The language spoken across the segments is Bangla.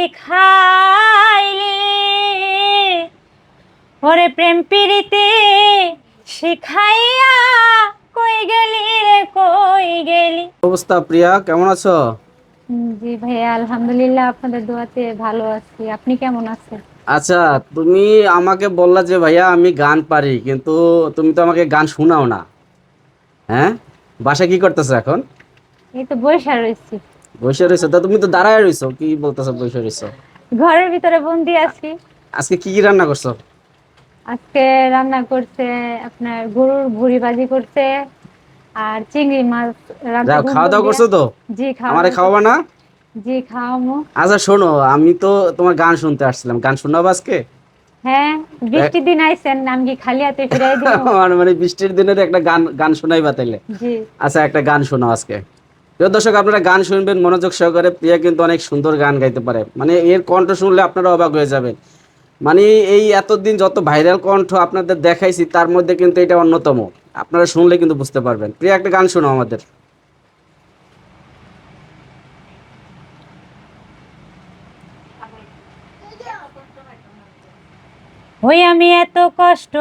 শিখাইলি ওরে প্রেম পিরিতে শিখাইয়া কই গেলি রে কই গেলি? অবস্থা প্রিয়া? কেমন আছো? জি ভাইয়া আলহামদুলিল্লাহ আপনাদের দোয়াতে ভালো আছি। আপনি কেমন আছেন? আচ্ছা তুমি আমাকে বললা যে ভাইয়া আমি গান পারি কিন্তু তুমি তো আমাকে গান শোনাও না। হ্যাঁ? বাসায় কি করতেছো এখন? এই তো বৈশা রয়েছি। বসে রয়েছো? তা তুমি তো দাঁড়ায় রইছো কি বলতেছো বসে রইছো ঘরের ভিতরে বন্দি আছি। আজকে কি কি রান্না করছ? আজকে রান্না করছে আপনার গরুর ভুড়ি ভাজি করছে আর চিংড়ি মাছ রান্না খাওয়া দাওয়া করছ তো? জি খাওয়া আমারে খাওয়াবা না? জি খাওয়ামো। আচ্ছা শোনো আমি তো তোমার গান শুনতে আসছিলাম। গান শোনাবো আজকে? হ্যাঁ বৃষ্টির দিন আইছেন আমি কি খালি হাতে ফিরাই দিব মানে বৃষ্টির দিনের একটা গান গান শোনাইবা তাইলে। জি। আচ্ছা একটা গান শোনাও আজকে। প্রিয় দর্শক, আপনারা গান শুনবেন, মনোযোগ সহকারে। প্রিয়া কিন্তু অনেক সুন্দর গান গাইতে পারে। মানে এর কণ্ঠ শুনলে আপনারা অবাক হয়ে যাবেন। মানে এই এতদিন যত ভাইরাল কণ্ঠ আপনাদের দেখাইছি, তার মধ্যে কিন্তু এটা অন্যতম। আপনারা শুনলে কিন্তু বুঝতে পারবেন। প্রিয়া, একটা গান শোনাও আমাদের। ওই আমি এত কষ্ট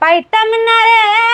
পাইতাম না রে।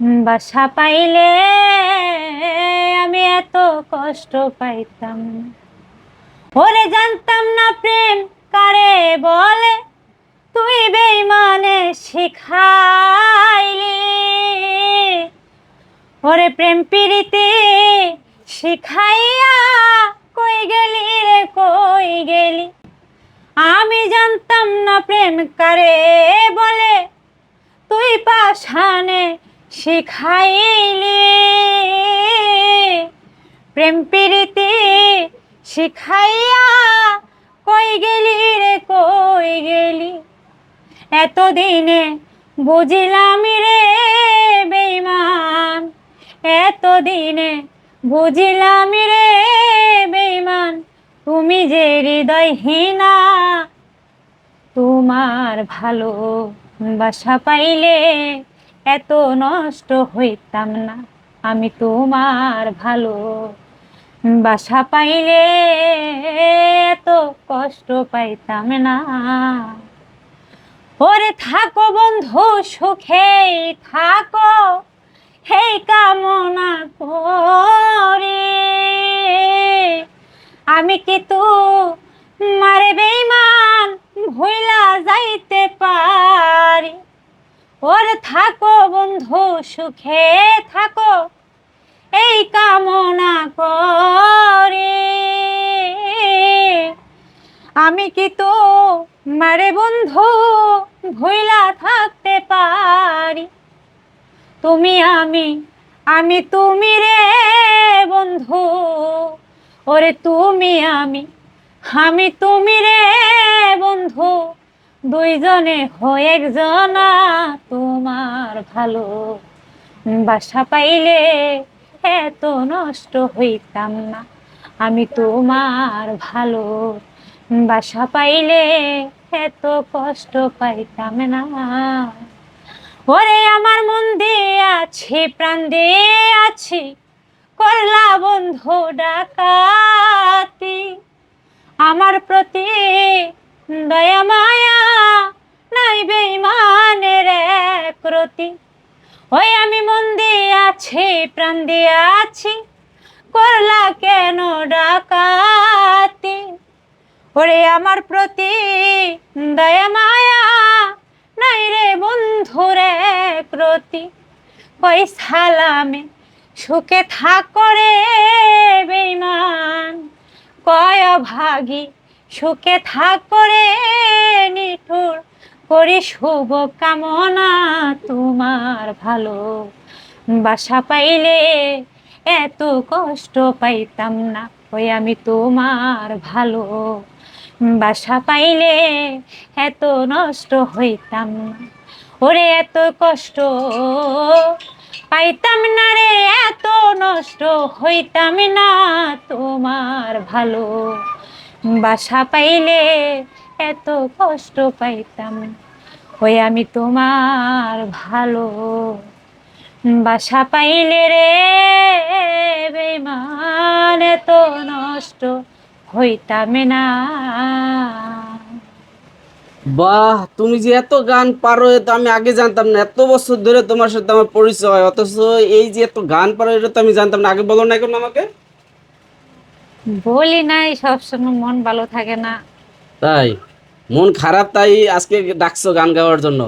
বাসা পাইলে আমি এত কষ্ট পাইতাম। ওরে জানতাম না প্রেম কারে বলে, তুই বেইমানে শিখাইলি। ওরে প্রেম পিরিতে শিখাইয়া কই গেলি রে, কই গেলি? আমি জানতাম না প্রেম কারে বলে তুই পাশানে শিখাইলি। প্রেম পিরিতি শিখাইয়া কই গেলি রে, কই গেলি? এতদিনে বুঝিলাম রে বেইমান এতদিনে বুঝিলাম রে বেইমান তুমি যে হৃদয়হীনা তোমার ভালো বাসা পাইলে এত নষ্ট হইতাম না, আমি তোমার ভালো বাসা পাইলে এত কষ্ট পাইতাম না। ওরে থাকো বন্ধু সুখে, থাকো হেই কামনা করে। আমি কি তু থাকো বন্ধু, সুখে থাকো। এই কামনা করে। আমি কি তো মারে বন্ধু? ভুইলা থাকতে পারি। তুমি আমি আমি তুমি রে বন্ধু। ওরে তুমি আমি আমি তুমি রে বন্ধু। দুইজনে হয়ে একজনা, তোমার ভালো বাসা পাইলে এত নষ্ট হইতাম না। আমি তোমার ভালো বাসা পাইলে এত কষ্ট পাইতাম না। ওরে আমার মন দিয়ে আছি, প্রাণ দিয়ে আছি, করলা বন্ধু ডাকাতি। আমার প্রতি দয়া এক ওই আমি মন দিয়ে আছি, প্রাণ দিয়ে আছি, করলা কেন ডাকাতি? ওরে আমার প্রতি দয়া, মায়া নাই রে বন্ধুরে প্রতি ওই সালামে সুখে থাকো রে বেইমান কয় ভাগি সুখে থাকো রে নিঠুর করি শুভ কামনা তোমার ভালো। বাসা পাইলে এত কষ্ট পাইতাম না ওই আমি তোমার ভালো। বাসা পাইলে এত নষ্ট হইতাম না। ওরে এত কষ্ট পাইতাম না রে, এত নষ্ট হইতাম না তোমার ভালো। বাসা পাইলে এত কষ্ট পাইতাম। ওই আমি তোমার ভালো বাসা পাইলে রে বেমান এত নষ্ট হইতাম না। বাহ তুমি যে এত গান পারো এ তো আমি আগে জানতাম না। এত বছর ধরে তোমার সাথে আমার পরিচয় অথচ এই যে এত গান পারো এটা তো আমি জানতাম না। আগে বলো না এখন আমাকে? বলি নাই সবসময় মন ভালো থাকে না। তাই? মন খারাপ তাই আজকে ডাকছো গান গাওয়ার জন্য।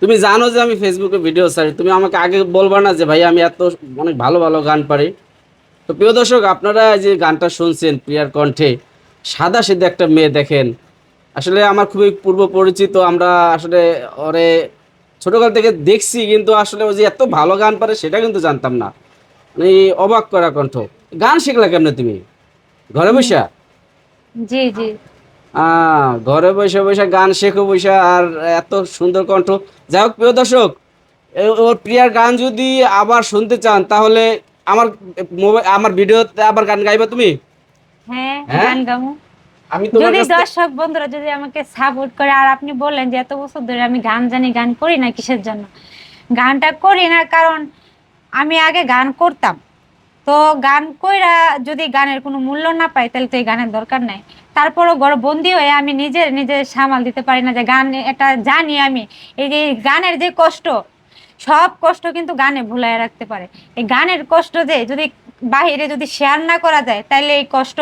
তুমি জানো যে আমি ফেসবুকে ভিডিও ছাড়ি। তুমি আমাকে আগে বলবা না যে ভাই আমি এত অনেক ভালো ভালো গান পারি। তো প্রিয় দর্শক আপনারা যে গানটা শুনছেন প্রিয়ার কণ্ঠে সাদা সিধে একটা মেয়ে দেখেন। আসলে আমার খুবই পূর্ব পরিচিত আমরা আসলে ওরে ছোটকাল থেকে দেখছি কিন্তু আসলে ও যে এত ভালো গান পারে সেটা কিন্তু জানতাম না। মানে অবাক করা কণ্ঠ। গান শিখলা কেমনে তুমি? ঘরে বসা? জি জি। ঘরে বসে বসে গান শেখো বসে আর এত সুন্দর কণ্ঠ। যাই হোক প্রিয় দর্শক ওর প্রিয়ার গান যদি আবার শুনতে চান তাহলে আমার মোবাইল আমার ভিডিওতে আবার গান গাইবা তুমি? হ্যাঁ হ্যাঁ? গান আমি তোমার যদি দর্শক বন্ধুরা যদি আমাকে সাপোর্ট করে আর আপনি বললেন যে এত বছর ধরে আমি গান জানি গান করি না কিসের জন্য? গানটা করি না কারণ আমি আগে গান করতাম। তো গান কইরা যদি গানের কোনো মূল্য না পাই তাহলে তো এই গানের দরকার নাই। তারপরও বন্দি হয়ে আমি নিজে নিজে সামাল দিতে পারি না যে গান, এটা জানি আমি। এই যে গানের যে কষ্ট, সব কষ্ট কিন্তু গানে ভুলায় রাখতে পারে। এই গানের কষ্ট যে যদি বাহিরে যদি শেয়ার না করা যায় তাহলে এই কষ্ট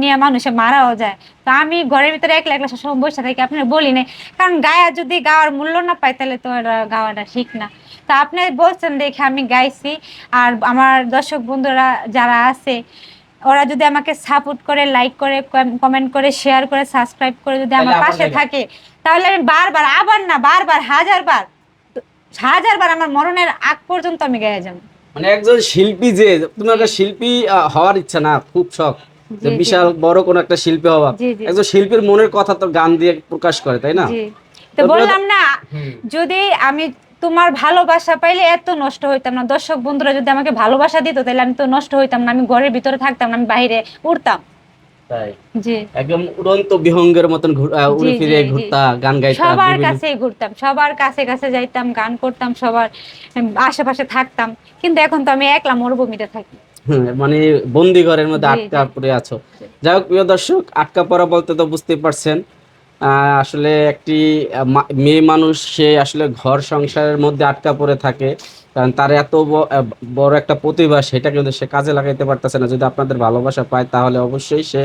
নিয়ে মানুষে মারাও যায়। তো আমি ঘরের ভিতরে একলা একলা সবসময় বসে থাকি আপনি বলি নাই। কারণ গায়া যদি গাওয়ার মূল্য না পায় তাহলে তো এটা গাওয়াটা ঠিক না। তো আপনি বলছেন দেখে আমি গাইছি। আর আমার দর্শক বন্ধুরা যারা আছে ওরা যদি আমাকে সাপোর্ট করে লাইক করে কমেন্ট করে শেয়ার করে সাবস্ক্রাইব করে যদি আমার পাশে থাকে তাহলে আমি বারবার আবার না বারবার হাজার বার হাজার বার আমার মরণের আগ পর্যন্ত আমি গায়ে যাব। মানে একজন শিল্পী যে তুমি একটা শিল্পী হওয়ার ইচ্ছা না খুব শখ। যে। বিশাল বড় কোন একটা শিল্পী হওয়া। একজন শিল্পীর মনের কথা তো গান দিয়ে প্রকাশ করে তাই না? তো বললাম না যদি আমি তোমার ভালোবাসা পাইলে এত নষ্ট হইতাম না। দর্শক বন্ধুরা যদি আমাকে ভালোবাসা দিত তাহলে আমি তো নষ্ট হইতাম না। আমি ঘরের ভিতরে থাকতাম না আমি বাইরে উড়তাম একদম উড়ন্ত বিহঙ্গের মতন উড়ে জি, জি, ফিরে ঘুরতা গান গাইতা সবার কাছেই ঘুরতাম সবার কাছে কাছে যাইতাম গান করতাম সবার আশেপাশে থাকতাম। কিন্তু এখন তো আমি একলা মরুভূমিতে থাকি। মানে বন্দি ঘরের মধ্যে আটকা। পড়ে আছো। যাই হোক প্রিয় দর্শক আটকা পড়া বলতে তো বুঝতেই পারছেন। আসলে একটি মেয়ে মানুষ সে আসলে ঘর সংসারের মধ্যে আটকা পড়ে থাকে। কারণ তার এত বড় একটা প্রতিভা সেটা কিন্তু সে কাজে লাগাইতে পারতেছে না। যদি আপনাদের ভালোবাসা পায় তাহলে অবশ্যই সে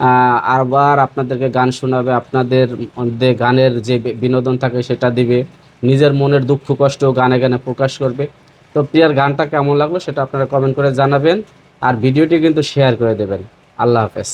আহ, আরবার আপনাদেরকে গান শোনাবে আপনাদের মধ্যে গানের যে বিনোদন থাকে সেটা দিবে। নিজের মনের দুঃখ কষ্ট গানে গানে প্রকাশ করবে। তো প্রিয়ার গানটা কেমন লাগল সেটা আপনারা কমেন্ট করে জানাবেন। আর ভিডিওটি কিন্তু শেয়ার করে দেবেন। আল্লাহ হাফেজ।